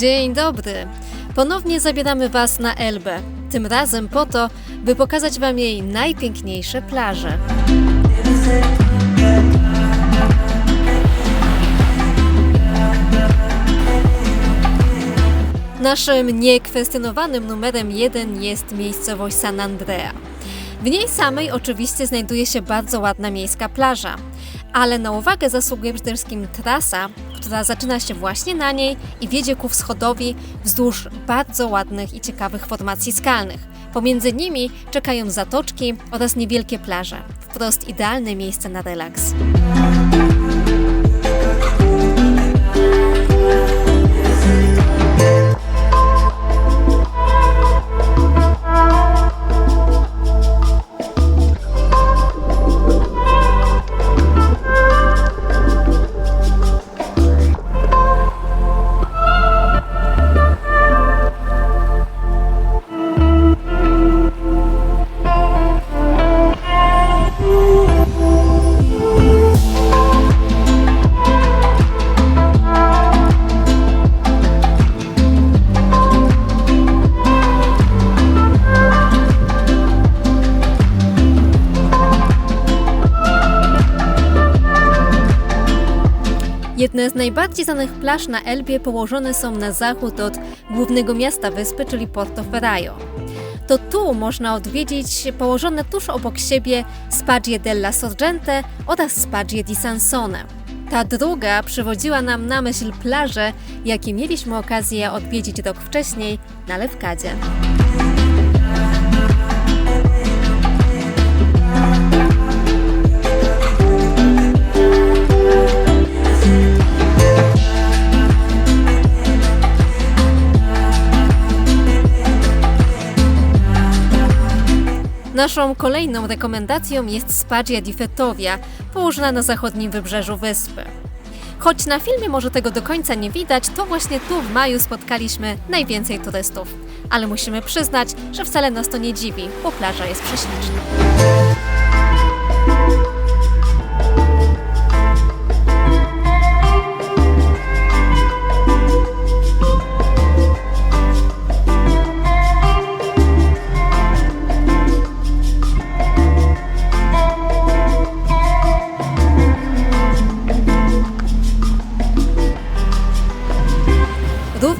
Dzień dobry. Ponownie zabieramy Was na Elbę. Tym razem po to, by pokazać Wam jej najpiękniejsze plaże. Naszym niekwestionowanym numerem jeden jest miejscowość San Andrea. W niej samej oczywiście znajduje się bardzo ładna miejska plaża, ale na uwagę zasługuje przede wszystkim trasa, która zaczyna się właśnie na niej i wiedzie ku wschodowi wzdłuż bardzo ładnych i ciekawych formacji skalnych. Pomiędzy nimi czekają zatoczki oraz niewielkie plaże. Wprost idealne miejsce na relaks. Jedne z najbardziej znanych plaż na Elbie położone są na zachód od głównego miasta wyspy, czyli Porto Ferraio. To tu można odwiedzić położone tuż obok siebie Spagie della Sorgente oraz Spagie di Sansone. Ta druga przywodziła nam na myśl plaże, jakie mieliśmy okazję odwiedzić rok wcześniej na Lewkadzie. Naszą kolejną rekomendacją jest Spagia di Fetovia, położona na zachodnim wybrzeżu wyspy. Choć na filmie może tego do końca nie widać, to właśnie tu w maju spotkaliśmy najwięcej turystów. Ale musimy przyznać, że wcale nas to nie dziwi, bo plaża jest prześliczna.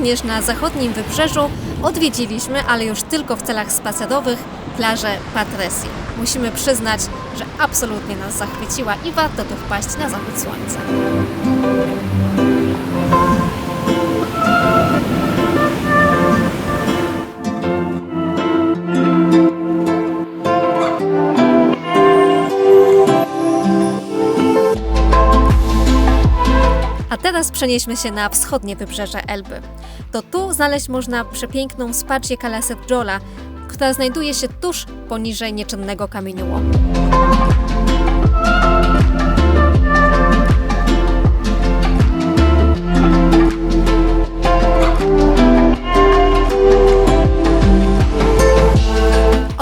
Również na zachodnim wybrzeżu odwiedziliśmy, ale już tylko w celach spacerowych, plażę Patresi. Musimy przyznać, że absolutnie nas zachwyciła i warto tu wpaść na zachód słońca. Teraz przenieśmy się na wschodnie wybrzeże Elby. To tu znaleźć można przepiękną spacie Kalaset Jola, która znajduje się tuż poniżej nieczynnego kamieniołomu.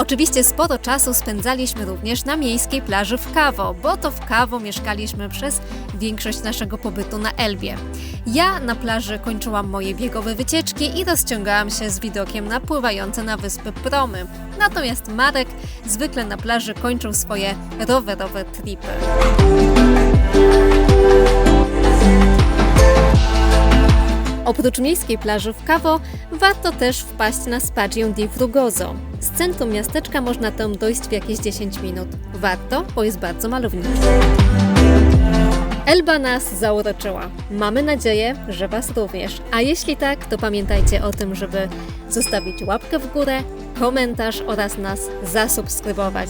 Oczywiście sporo czasu spędzaliśmy również na miejskiej plaży w Kawo, bo to w Kawo mieszkaliśmy przez większość naszego pobytu na Elbie. Ja na plaży kończyłam moje biegowe wycieczki i rozciągałam się z widokiem na pływające na wyspy promy. Natomiast Marek zwykle na plaży kończył swoje rowerowe tripy. Oprócz miejskiej plaży w Kawo, warto też wpaść na Spagię di Frugoso. Z centrum miasteczka można tam dojść w jakieś 10 minut. Warto, bo jest bardzo malowniczo. Elba nas zauroczyła. Mamy nadzieję, że Was również. A jeśli tak, to pamiętajcie o tym, żeby zostawić łapkę w górę, komentarz oraz nas zasubskrybować.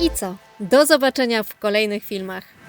I co? Do zobaczenia w kolejnych filmach.